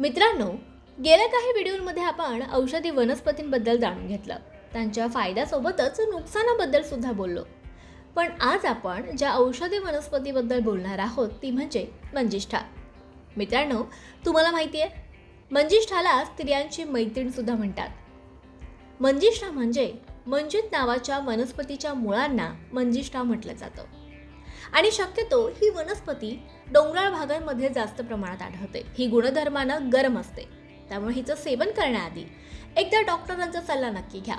मित्रांनो गेल्या काही व्हिडिओमध्ये आपण औषधी वनस्पतींबद्दल जाणून घेतलं. त्यांच्या फायद्यासोबतच नुकसानाबद्दल सुद्धा बोललो. पण आज आपण ज्या औषधी वनस्पतीबद्दल बोलणार आहोत ती म्हणजे मंजिष्ठा. मित्रांनो तुम्हाला माहिती आहे मंजिष्ठाला स्त्रियांची मैत्रीण सुद्धा म्हणतात. मंजिष्ठा म्हणजे मंजित नावाच्या वनस्पतीच्या मुळांना मंजिष्ठा म्हटलं जातं. आणि शक्यतो ही वनस्पती डोंगराळ भागांमध्ये जास्त प्रमाणात आढळते. ही गुणधर्मानं गरम असते. त्यामुळे हिचं सेवन करण्याआधी एकदा डॉक्टरांचा सल्ला नक्की घ्या.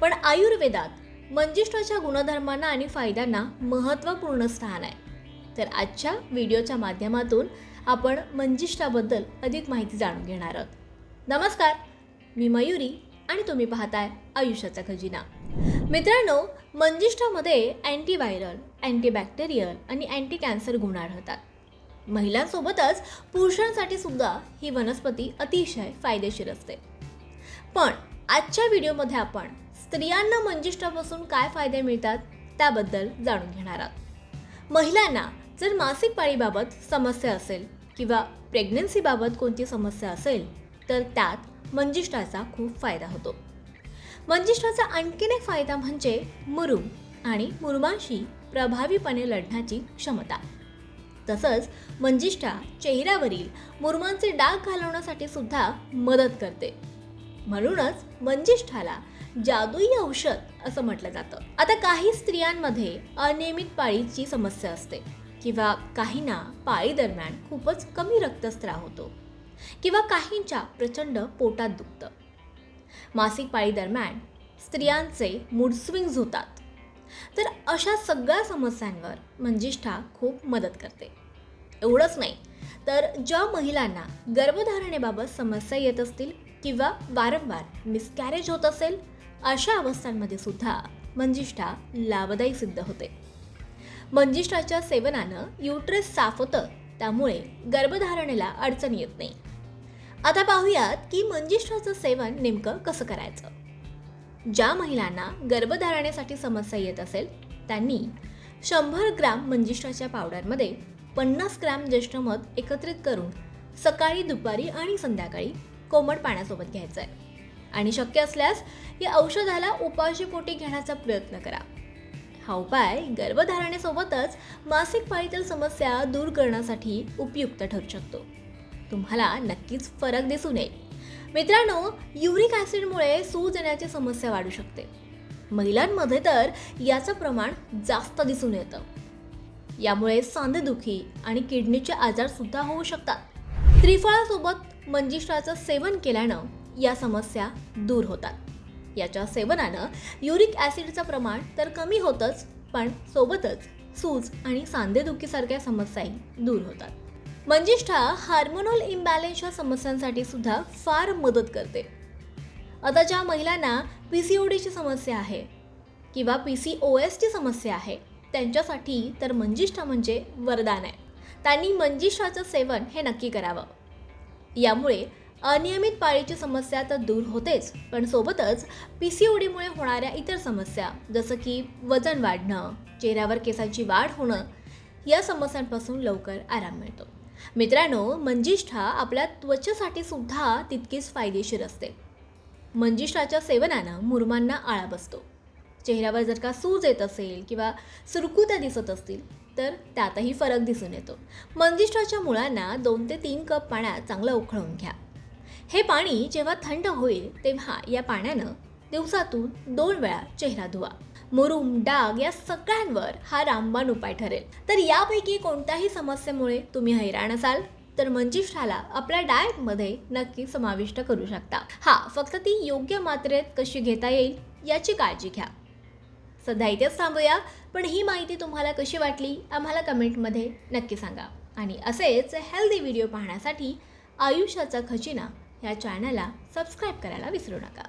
पण आयुर्वेदात मंजिष्ठाच्या गुणधर्मांना आणि फायद्यांना महत्त्वपूर्ण स्थान आहे. तर आजच्या व्हिडिओच्या माध्यमातून आपण मंजिष्ठाबद्दल अधिक माहिती जाणून घेणार आहोत. नमस्कार मी मयुरी आणि तुम्ही पाहताय आयुष्याचा खजिना. मित्रांनो मंजिष्ठामध्ये अँटीव्हायरल अँटीबॅक्टेरियल आणि अँटी कॅन्सर गुण आढळतात महिलांसोबतच पुरुषांसाठी सुद्धा ही वनस्पती अतिशय फायदेशीर असते. पण आजच्या व्हिडिओमध्ये आपण स्त्रियांना मंजिष्ठापासून काय फायदे मिळतात त्याबद्दल जाणून घेणार आहोत. महिलांना जर मासिक पाळीबाबत समस्या असेल किंवा प्रेग्नन्सीबाबत कोणती समस्या असेल तर त्यात मंजिष्ठाचा खूप फायदा होतो. मंजिष्ठाचा आणखीन एक फायदा म्हणजे मुरुम आणि मुरुमांशी प्रभावीपणे लढण्याची क्षमता. तसंच मंजिष्ठा चेहऱ्यावरील मुर्मांचे डाग घालवण्यासाठी सुद्धा मदत करते. म्हणूनच मंजिष्ठाला जादुई औषध असं म्हटलं जातं. आता काही स्त्रियांमध्ये अनियमित पाळीची समस्या असते किंवा काहींना पाळी दरम्यान खूपच कमी रक्तस्त्राव होतो किंवा काहींच्या प्रचंड पोटात दुखतं. मासिक पाळी दरम्यान स्त्रियांचे मूड स्विंग्स होतात. तर अशा सगळ्या समस्यांवर मंजिष्ठा खूप मदत करते. एवढंच नाही तर ज्या महिलांना गर्भधारणेबाबत समस्या येत असतील किंवा वारंवार मिसकॅरेज होत असेल अशा अवस्थांमध्ये सुद्धा मंजिष्ठा लाभदायी सिद्ध होते. मंजिष्ठाच्या सेवनानं युट्रेस साफ होतं त्यामुळे गर्भधारणेला अडचण येत नाही. आता पाहूयात की मंजिष्ठाचं सेवन नेमकं कसं करायचं? ज्या महिलांना गर्भधारणेसाठी समस्या येत असेल त्यांनी शंभर ग्राम मंजिष्ठाच्या पावडरमध्ये पन्नास ग्रॅम ज्येष्ठ मध एकत्रित करून सकाळी दुपारी आणि संध्याकाळी कोमट पाण्यासोबत घ्यायचं आहे. आणि शक्य असल्यास या औषधाला उपाशीपोटी घेण्याचा प्रयत्न करा. हा उपाय गर्भधारणेसोबतच मासिक पाळीतील समस्या दूर करण्यासाठी उपयुक्त ठरू शकतो. तुम्हाला नक्कीच फरक दिसून येईल मित्रांनो युरिक ॲसिडमुळे सूज येण्याची समस्या वाढू शकते. महिलांमध्ये तर याचं प्रमाण जास्त दिसून येतं. यामुळे सांधेदुखी आणि किडनीचे आजारसुद्धा होऊ शकतात. त्रिफळासोबत मंजिष्ठाचं सेवन केल्यानं या समस्या दूर होतात. याच्या सेवनानं युरिक ॲसिडचं प्रमाण तर कमी होतंच पण सोबतच सूज आणि सांधेदुखीसारख्या समस्याही दूर होतात. मंजिष्ठा हार्मोनल इम्बॅलेन्सच्या समस्यांसाठी सुद्धा फार मदत करते. आता ज्या महिलांना पी सी ओ डीची समस्या आहे किंवा पी सी ओ एसची समस्या आहे त्यांच्यासाठी तर मंजिष्ठा म्हणजे वरदान आहे. त्यांनी मंजिष्ठाचं सेवन हे नक्की करावं. यामुळे अनियमित पाळीची समस्या तर दूर होतेच पण सोबतच पी सी ओ डीमुळे होणाऱ्या इतर समस्या जसं की वजन वाढणं चेहऱ्यावर केसांची वाढ होणं या समस्यांपासून लवकर आराम मिळतो. मित्रांनो मंजिष्ठा आपल्या त्वचेसाठी सुद्धा तितकीच फायदेशीर असते. मंजिष्ठाच्या सेवनानं मुरमांना आळा बसतो. चेहऱ्यावर जर का सूज येत असेल किंवा सुरकुत्या दिसत असतील तर त्यातही फरक दिसून येतो. मंजिष्ठाच्या मुळांना दोन ते तीन कप पाण्यात चांगलं उखळून घ्या. हे पाणी जेव्हा थंड होईल तेव्हा या पाण्यानं दिवसातून दोन वेळा चेहरा धुवा. मुरुम डाग या सगळ्यांवर हा रामबाण उपाय ठरेल. तर यापैकी कोणत्याही समस्येमुळे तुम्ही हैराण असाल तर मंजिष्ठाला आपल्या डाएटमध्ये नक्की समाविष्ट करू शकता. हा फक्त ती योग्य मात्रेत कशी घेता येईल याची काळजी घ्या. सध्या इथेच थांबूया पण ही माहिती तुम्हाला कशी वाटली आम्हाला कमेंटमध्ये नक्की सांगा. आणि असेच हेल्दी व्हिडिओ पाहण्यासाठी आयुष्याचा खजिना या चॅनलला सबस्क्राईब करायला विसरू नका.